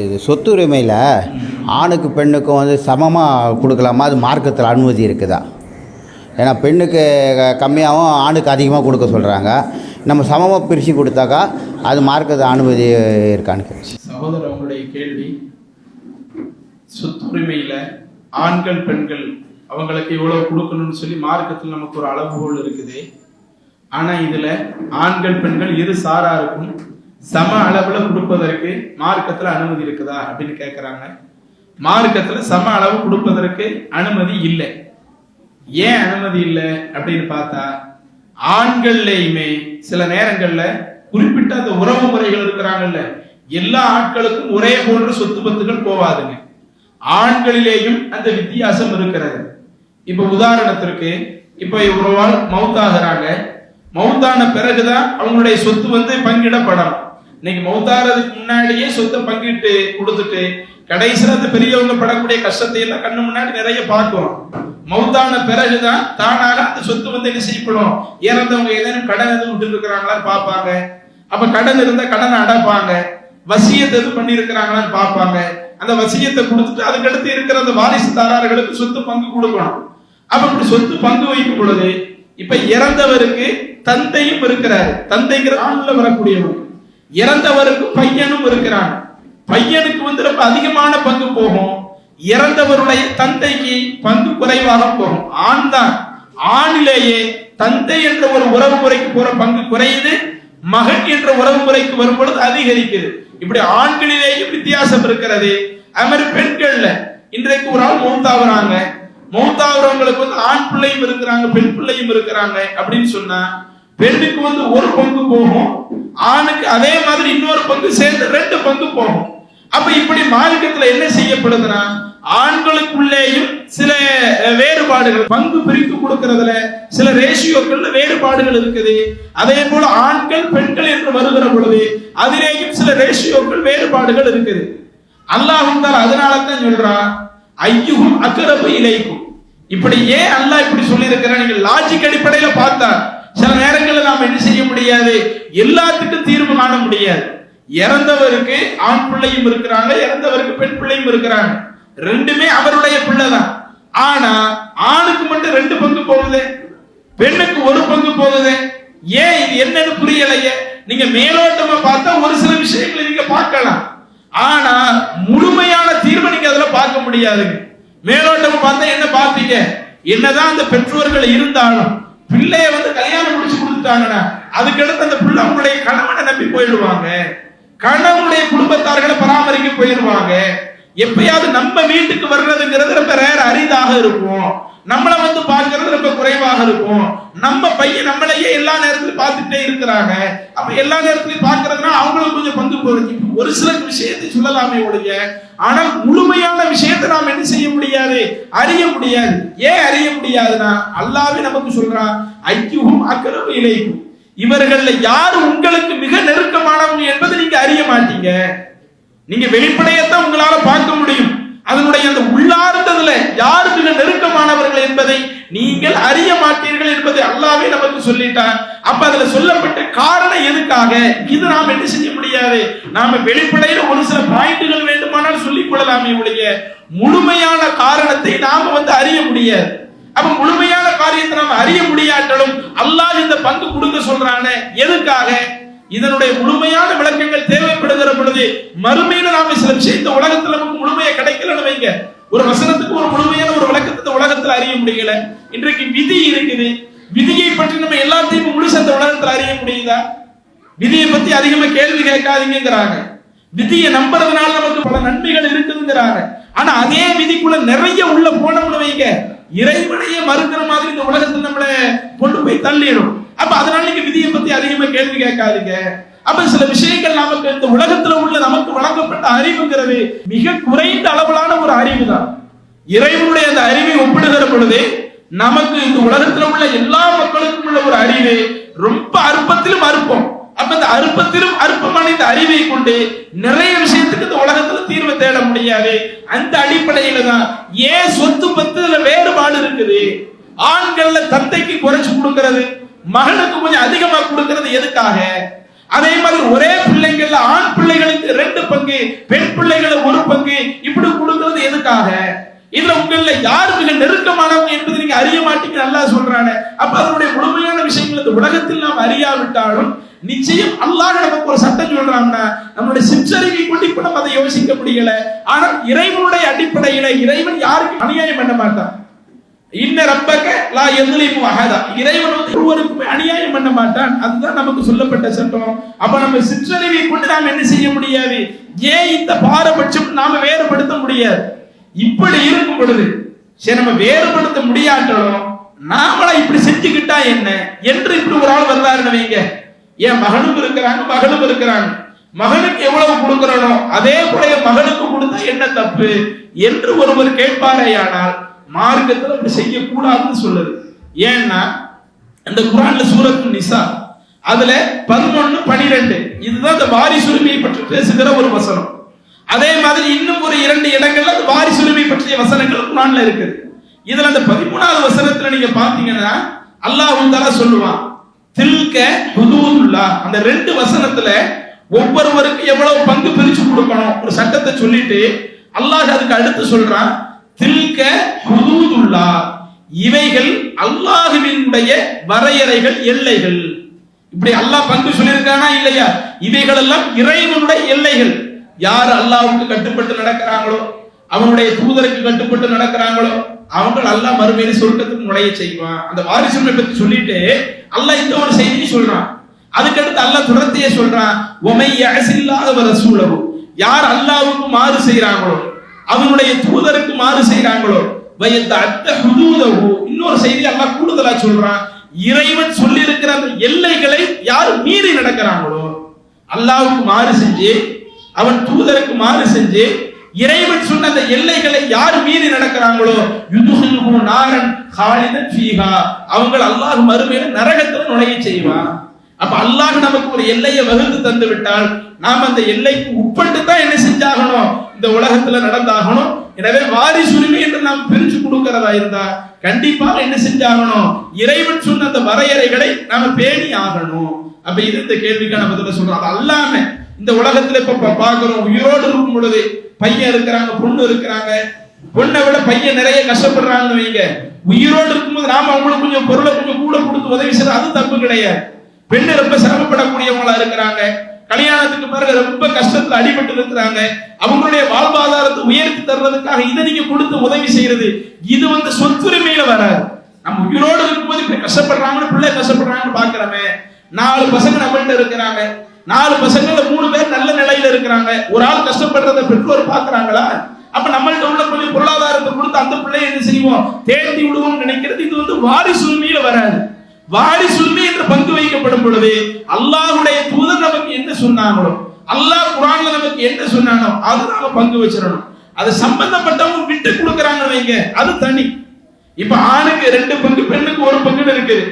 இது சொத்துரிமையில் ஆணுக்கு பெண்ணுக்கும் வந்து சமமாக கொடுக்கலாமா? அது மார்க்கத்தில் அனுமதி இருக்குதா? ஏன்னா பெண்ணுக்கு க- கம்மியாகவும் ஆணுக்கு அதிகமாக கொடுக்க சொல்கிறாங்க நம்ம சமமாக பிரித்து கொடுத்தாக்கா அது மார்க்கத்தில் அனுமதி இருக்கான்னு கேட்குறேன். சகோதரர் உங்களுடைய கேள்வி சொத்துரிமையில் ஆண்கள் பெண்கள் அவங்களுக்கு இவ்வளோ கொடுக்கணும்னு சொல்லி மார்க்கத்தில் நமக்கு ஒரு அளவுகோல் இருக்குது. ஆனால் இதில் ஆண்கள் பெண்கள் இரு சாராருக்கும் சம அளவுல கொடுப்பதற்கு மார்க்கத்துல அனுமதி இருக்குதா அப்படின்னு கேக்குறாங்க. மார்க்கத்துல சம அளவு கொடுப்பதற்கு அனுமதி இல்லை. ஏன் அனுமதி இல்லை அப்படின்னு பார்த்தா ஆண்கள்லையுமே சில நேரங்கள்ல குறிப்பிட்ட அந்த உறவு முறைகள் இருக்கிறாங்கல்ல எல்லா ஆட்களுக்கும் ஒரே போன்ற சொத்து பத்துகள் போவாதுங்க. ஆண்களிலேயும் அந்த வித்தியாசம் இருக்கிறது. இப்ப உதாரணத்திற்கு இப்ப ஒருவாள் மவுத்தாகிறாங்க. மவுத்தான பிறகுதான் அவங்களுடைய சொத்து வந்து பங்கிடப்படணும். இன்னைக்கு மௌத்தாகிறதுக்கு முன்னாடியே சொத்தை பங்கிட்டு கொடுத்துட்டு கடைசியில் அந்த பெரியவங்க படக்கூடிய கஷ்டத்தை எல்லாம் கண்ணு முன்னாடி நிறைய பார்க்கிறோம். மௌத்தான பிறகுதான் தானாக அந்த சொத்து வந்து என்ன செய்யப்படும்? இறந்தவங்க ஏதேனும் கடன் எதுவும் விட்டு இருக்கிறாங்களான்னு பார்ப்பாங்க. அப்ப கடன் இருந்தா கடனை அடைப்பாங்க. வசியத்தை எதுவும் பண்ணியிருக்கிறாங்களான்னு பார்ப்பாங்க. அந்த வசியத்தை கொடுத்துட்டு அதுக்கடுத்து இருக்கிற அந்த வாரிசுதாரர்களுக்கு சொத்து பங்கு கொடுக்கணும். அப்ப இப்படி சொத்து பங்கு வைக்கும் பொழுது இப்ப இறந்தவருக்கு தந்தையும் இருக்கிறாரு. தந்தைங்கிற ஆண்ல வரக்கூடியவர் இறந்தவருக்கு பையனும் இருக்கிறான். பையனுக்கு வந்து ரொம்ப அதிகமான பங்கு போகும். இறந்தவருடைய தந்தைக்கு பங்கு குறைவாக போகும். ஆண் தான். ஆணிலேயே தந்தை என்ற ஒரு உறவு முறைக்கு போற பங்கு குறையுது. மகன் என்ற உறவு முறைக்கு வரும் பொழுது அதிகரிக்குது. இப்படி ஆண்களிலேயும் வித்தியாசம் இருக்கிறது. அது மாதிரி பெண்கள்ல இன்றைக்கு ஒரு ஆள் மௌத்தாவுறாங்க. மௌத்தாவுறவங்களுக்கு வந்து ஆண் பிள்ளையும் இருக்கிறாங்க பெண் பிள்ளையும் இருக்கிறாங்க அப்படின்னு சொன்னா பெண்ணுக்கு வந்து ஒரு பங்கு போகும். ஆணுக்கு அதே மாதிரி இன்னொரு பங்கு சேர்ந்து ரெண்டு பங்கு போகும். அப்ப இப்படி மார்க்கத்துல என்ன செய்யப்படுதுன்னா ஆண்களுக்குள்ளேயும் சில வேறுபாடுகள் பங்கு பிரித்து கொடுக்கறதுல சில ரேஷியோக்கள்ல வேறுபாடுகள் இருக்குது. அதே போல ஆண்கள் பெண்கள் என்று வருகிற பொழுது அதிலேயும் சில ரேஷியோக்கள் வேறுபாடுகள் இருக்குது. அல்லாஹும் தான் அதனால தான் சொல்றான் ஐயுகும் அக்கரபு இலைக்கும். இப்படி ஏன் அல்லாஹ் இப்படி சொல்லி நீங்க லாஜிக் அடிப்படையில பார்த்தா சில நேரங்களில் நாம் என்ன செய்ய முடியாது? எல்லாத்துக்கும் தீர்வு காண முடியாது. இறந்தவருக்கு ஆண் பிள்ளையும் இருக்கிறாங்க இறந்தவருக்கு பெண் பிள்ளையும் இருக்கிறாங்க. ரெண்டுமே அவருடைய பிள்ளை தான் ஆனா ஆணுக்கு மட்டும் ரெண்டு பங்கு போகுது? பெண்ணுக்கு ஒரு பங்கு போகுது? ஏன் இது என்னன்னு புரியலையே? நீங்க மேலோட்டமா பார்த்தா ஒரு சில விஷயங்களை நீங்க பார்க்கலாம். ஆனா முழுமையான தீர்வை நீங்க அதுல பார்க்க முடியாதுங்க. மேலோட்டமா பார்த்தா என்ன பார்ப்பீங்க? என்னதான் அந்த பெற்றோர்கள் இருந்தாலும் பிள்ளைய வந்து கல்யாணம் முடிச்சு கொடுத்துட்டாங்கன்னா அதுக்கடுத்து அந்த பிள்ளை உங்களுடைய கணவனை நம்பி போயிடுவாங்க. கணவனுடைய குடும்பத்தார்களை பராமரிக்க போயிடுவாங்க. எப்பயாவது நம்ம வீட்டுக்கு வர்றதுங்கிறது ரொம்ப ரேர் அரிதாக இருக்கும். நம்மளை வந்து பார்க்கறது ரொம்ப குறைவாக இருக்கும். நம்ம பையன் நம்மளையே எல்லா நேரத்திலும் பார்த்துட்டே இருக்கிறாங்க. அப்ப எல்லா நேரத்திலும் பார்க்கறதுனா அவங்களுக்கு கொஞ்சம் பங்கு போகுது ஒரு சில விஷயத்தை சொல்லலாமே ஒழிய ஆனால் முழுமையான விஷயத்தை நாம் என்ன செய்ய முடியாது? அறிய முடியாது. ஏன் அறிய முடியாதுன்னா அல்லாவே நமக்கு சொல்றான் ஐக்கியம் அக்கறவு இலைக்கும். இவர்கள்ல யாரு உங்களுக்கு மிக நெருக்கமானவங்க என்பதை நீங்க அறிய மாட்டீங்க. நீங்க வெளிப்படையத்தான் உங்களால பார்க்க முடியும். அதனுடைய அந்த உள்ளார்ந்ததுல யாரு மிக நெருக்கமானவர்கள் என்பதை நீங்கள் அறிய மாட்டீர்கள் என்பதை அல்லாவே நமக்கு சொல்லிட்டார் அப்ப அதுல சொல்லப்பட்ட காரணம் எதுக்காக? இது நாம் என்ன செய்ய முடியாது. நாம வெளிப்படையில ஒரு சில பாயிண்ட்கள் வேண்டுமானால் சொல்லிக் கொள்ளலாமே ஒழிய முழுமையான காரணத்தை நாம வந்து அறிய முடியாது. அப்ப முழுமையான காரியத்தை நாம அறிய முடியாட்டாலும் அல்லாஹ் இந்த பங்கு கொடுக்க சொல்றானே எதுக்காக? இதனுடைய முழுமையான விளக்கங்கள் தேவைப்படுகிற பொழுது மறுமையில நாம சில விஷயம் உலகத்துல நமக்கு முழுமையை கிடைக்கலன்னு வைங்க. ஒரு வசனத்துக்கு ஒரு முழுமையான ஒரு விளக்கத்தை உலகத்துல அறிய முடியல. இன்றைக்கு விதி இருக்குது. விதியை பற்றி நம்ம எல்லாத்தையும் முழுசு அந்த உலகத்துல அறிய முடியுதா? விதியை பத்தி அதிகமா கேள்வி கேட்காதீங்கிறாங்க விதியை நம்புறதுனால நமக்கு பல நன்மைகள் இருக்குதுங்கிறாங்க. ஆனா அதே விதிக்குள்ள நிறைய உள்ள போனோம்னு வைங்க. இறைவனையே மறுக்கிற மாதிரி இந்த உலகத்துல நம்மள கொண்டு போய் தள்ளிடும். அப்ப அதனால நீங்க விதியை பத்தி அதிகமா கேள்வி கேட்காதீங்க. அப்ப சில விஷயங்கள் நமக்கு இந்த உலகத்துல உள்ள நமக்கு வழங்கப்பட்ட அறிவுங்கிறது மிக குறைந்த அளவிலான ஒரு அறிவு தான் இறைவனுடைய அந்த அறிவை ஒப்பிடுகிற பொழுது நமக்கு இந்த உலகத்துல உள்ள எல்லா மக்களுக்கும் உள்ள ஒரு அறிவு ரொம்ப அற்பத்திலும் அற்பத்திலும் அற்பமான இந்த அறிவை கொண்டு நிறைய விஷயத்துக்கு இந்த உலகத்துல தீர்வு தேட முடியாது. அந்த அடிப்படையில தான் ஏன் சொத்து பத்துல வேறுபாடு இருக்குது? ஆண்கள்ல தந்தைக்கு குறைச்சு கொடுக்கறது மகனுக்கு கொஞ்சம் அதிகமா கொடுக்கறது எதுக்காக? அதே மாதிரி ஒரே பிள்ளைங்கள்ல ஆண் பிள்ளைகளுக்கு ரெண்டு பங்கு பெண் பிள்ளைகளுக்கு ஒரு பங்கு இப்படி கொடுக்கறது எதுக்காக? இதுல உங்கள யார் மிக நெருக்கமானவங்க என்பதை நீங்க அறிய மாட்டீங்க நல்லா சொல்றானே. அப்ப அதனுடைய முழுமையான விஷயங்கள் இந்த உலகத்தில் நாம் அறியாவிட்டாலும் நிச்சயம் அல்லாஹ் நமக்கு ஒரு சட்டம் சொல்றாங்கன்னா நம்மளுடைய சிற்றறிவை கொண்டு இப்ப நம்ம அதை யோசிக்க முடியல. ஆனால் இறைவனுடைய அடிப்படையில இறைவன் யாருக்கும் அநியாயம் பண்ண மாட்டான்? இன்ன ரப்பக்க லா எதுலையும் அஹதா. இறைவன் வந்து ஒருவருக்குமே அநியாயம் பண்ண மாட்டான். அதுதான் நமக்கு சொல்லப்பட்ட சட்டம். அப்ப நம்ம சிற்றறிவை கொண்டு நாம் என்ன செய்ய முடியாது? ஏன் இந்த பாரபட்சம் நாம வேறுபடுத்த முடியாது? இப்படி இருக்கும் பொழுது சரி நம்ம வேறுபடுத்த முடியாட்டாலும் நாமளா இப்படி செஞ்சுக்கிட்டா என்ன? என்று இப்படி ஒரு ஆள் வர்றாருன்னு வைங்க. என் மகனும் இருக்கிறாங்க மகளும் இருக்கிறாங்க மகனுக்கு எவ்வளவு கொடுக்கிறனோ அதே போல மகனுக்கு கொடுத்தா என்ன தப்பு? என்று ஒருவர் கேட்பாரேயானால் மார்க்கத்தில் அப்படி செய்யக்கூடாதுன்னு சொல்லுது. ஏன்னா அந்த குரான்ல சூரத்து நிசா அதுல பதினொன்னு பனிரெண்டு இதுதான் இந்த வாரிசுரிமையை பற்றி பேசுகிற ஒரு வசனம். அதே மாதிரி இன்னும் ஒரு இரண்டு இடங்கள்ல அந்த வாரிசுரிமை பற்றிய வசனங்கள் குரான்ல இருக்குது. இதுல அந்த பதிமூணாவது வசனத்துல நீங்க பாத்தீங்கன்னா அல்லாஹ் தாலா சொல்லுவான் தில்க ஹுதூதுல்லா அந்த ரெண்டு வசனத்துல ஒவ்வொருவருக்கு எவ்வளவு பங்கு பிரிச்சு கொடுக்கணும்? ஒரு சட்டத்தை சொல்லிட்டு அல்லாஹ் அதுக்கு அடுத்து சொல்றான் தில்க ஹுதூதுல்லா இவைகள் அல்லாஹுவினுடைய வரையறைகள் எல்லைகள். இப்படி அல்லாஹ் பங்கு சொல்லியிருக்கானா இல்லையா? இவைகள் எல்லாம் இறைவனுடைய எல்லைகள். யார் அல்லாஹ்வுக்கு கட்டுப்பட்டு நடக்கிறாங்களோ அவனுடைய தூதருக்கு கட்டுப்பட்டு நடக்கிறாங்களோ அவங்கள் அல்லா மறுமையில சொர்க்கத்துக்கு நுழைய செய்வான். அந்த வாரிசுமை பத்தி சொல்லிட்டு அல்லாஹ் இந்த ஒரு செய்தியும் சொல்றான். அதுக்கடுத்து அல்லாஹ் துரத்தையே சொல்றான் உமை அசில்லாத சூழவும் யார் அல்லாவுக்கு மாறு செய்யறாங்களோ அவனுடைய தூதருக்கு மாறு செய்றாங்களோ வயத்த அத்த ஹுதூதவு இன்னொரு செய்தி அல்லாஹ் கூடுதலா சொல்றான் இறைவன் சொல்லி இருக்கிற அந்த எல்லைகளை யார் மீறி நடக்கிறாங்களோ அல்லாவுக்கு மாறு செஞ்சு அவன் தூதருக்கு மாறு செஞ்சு இறைவன் சொன்ன அந்த எல்லைகளை யார் மீறி நடக்கிறாங்களோ யுதுஹிலுஹு நாரன் ஹாலிதன் ஃபீஹா. அவங்க அல்லாஹ் மறுமையில நரகத்துல நுழைய செய்வான். அப்ப அல்லாஹ் நமக்கு ஒரு எல்லையை வகுத்து தந்து விட்டால் நாம் அந்த எல்லைக்கு உட்பட்டு தான் என்ன செஞ்சாகணும்? இந்த உலகத்துல நடந்தாகணும். எனவே வாரிசுரிமை என்று நாம் பிரிச்சு கொடுக்கிறதா இருந்தா கண்டிப்பாக என்ன செஞ்சாகணும்? இறைவன் சொன்ன அந்த வரையறைகளை நாம பேணி ஆகணும் அப்ப இது இந்த கேள்விக்கான பதில சொல்றோம். அது அல்லாம இந்த உலகத்துல இப்ப பாக்குறோம் உயிரோடு இருக்கும் பொழுது பையன் இருக்கிறாங்க பொண்ணு இருக்கிறாங்க. பொண்ணை விட பையன் நிறைய கஷ்டப்படுறாங்கன்னு வைங்க. உயிரோடு இருக்கும்போது நாம அவங்களுக்கு கொஞ்சம் பொருளை கொஞ்சம் கூட கொடுத்து உதவி செய்யறது அது தப்பு கிடையாது. பெண்ணு ரொம்ப சிரமப்படக்கூடியவங்களா இருக்கிறாங்க. கல்யாணத்துக்கு பிறகு ரொம்ப கஷ்டத்துல அடிபட்டு இருக்கிறாங்க. அவங்களுடைய வாழ்வாதாரத்தை உயர்த்தி தர்றதுக்காக இதை நீங்க கொடுத்து உதவி செய்யறது இது வந்து சொத்துரிமையில வராது. நம்ம உயிரோடு இருக்கும்போது இப்படி கஷ்டப்படுறாங்கன்னு பிள்ளை கஷ்டப்படுறாங்கன்னு பாக்குறோமே நாலு பசங்க நம்மள்கிட்ட இருக்கிறாங்க. நாலு பசங்கள மூணு பேர் நல்ல நிலையில இருக்கிறாங்க. ஒரு ஆள் கஷ்டப்படுறத பெற்றோர் பாக்குறாங்களா அப்ப நம்மள்ட்ட உள்ள கொஞ்சம் பொருளாதாரத்தை கொடுத்து அந்த பிள்ளைய என்ன செய்வோம்? தேர்த்தி விடுவோம் நினைக்கிறது. இது வந்து வாரிசுரிமையில வராது. வாரிசுரிமை என்று பங்கு வைக்கப்படும் பொழுது அல்லாஹுடைய தூதர் நமக்கு என்ன சொன்னாங்களோ அல்லாஹ் குரான்ல நமக்கு என்ன சொன்னானோ அது நாம பங்கு வச்சிடணும். அது சம்பந்தப்பட்டவங்க விட்டு கொடுக்கறாங்க வைங்க. அது தனி. இப்ப ஆணுக்கு ரெண்டு பங்கு பெண்ணுக்கு ஒரு பங்குன்னு இருக்குது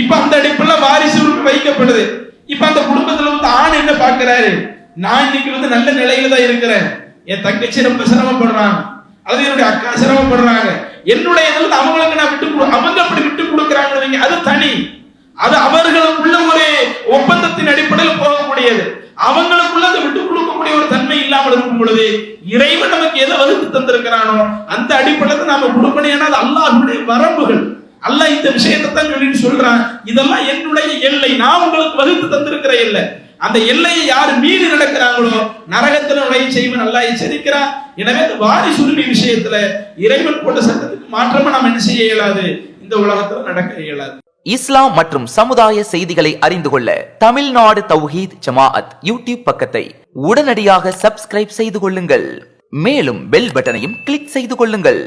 இப்ப அந்த அடிப்புல வாரிசு வைக்கப்படுது. இப்ப அந்த குடும்பத்துல வந்து ஆண் என்ன பாக்குறாரு நான் இன்னைக்கு வந்து நல்ல நிலையில தான் இருக்கிறேன். என் தங்கச்சி ரொம்ப சிரமப்படுறாங்க. அது என்னுடைய அக்கா சிரமப்படுறாங்க. என்னுடைய இதுல அவங்களுக்கு நான் விட்டு கொடு- அவங்க அப்படி விட்டு கொடுக்குறாங்கன்னு அது தனி. அது அவர்களுக்குள்ள ஒரு ஒப்பந்தத்தின் அடிப்படையில் போகக்கூடியது. அவங்களுக்குள்ள அந்த விட்டு கொடுக்கக்கூடிய ஒரு தன்மை இல்லாமல் இருக்கும் பொழுது இறைவன் நமக்கு எதை வகுத்து தந்திருக்கிறானோ அந்த அடிப்படையில் நாம கொடுக்கணும் ஏன்னா அது அல்லாஹ்வுடைய வரம்புகள். அல்ல இந்த விஷயத்தை தான் சொல்லிட்டு சொல்றான். இதெல்லாம் என்னுடைய எல்லை. நான் உங்களுக்கு வகுத்து தந்திருக்கிற எல்லை. அந்த எல்லையை யார் மீறி நடக்கிறாங்களோ நரகத்துல நுழைய செய்வன் நல்லா எச்சரிக்கிறான். எனவே இந்த வாரி சுருமி விஷயத்துல இறைவன் போட்ட சட்டத்துக்கு மாற்றமா நாம் என்ன செய்ய இயலாது? இந்த உலகத்துல நடக்க இயலாது. இஸ்லாம் மற்றும் சமுதாய செய்திகளை அறிந்து கொள்ள தமிழ்நாடு தௌஹீத் ஜமாஅத் யூடியூப் பக்கத்தை உடனடியாக சப்ஸ்கிரைப் செய்து கொள்ளுங்கள். மேலும் பெல் பட்டனையும் கிளிக் செய்து கொள்ளுங்கள்.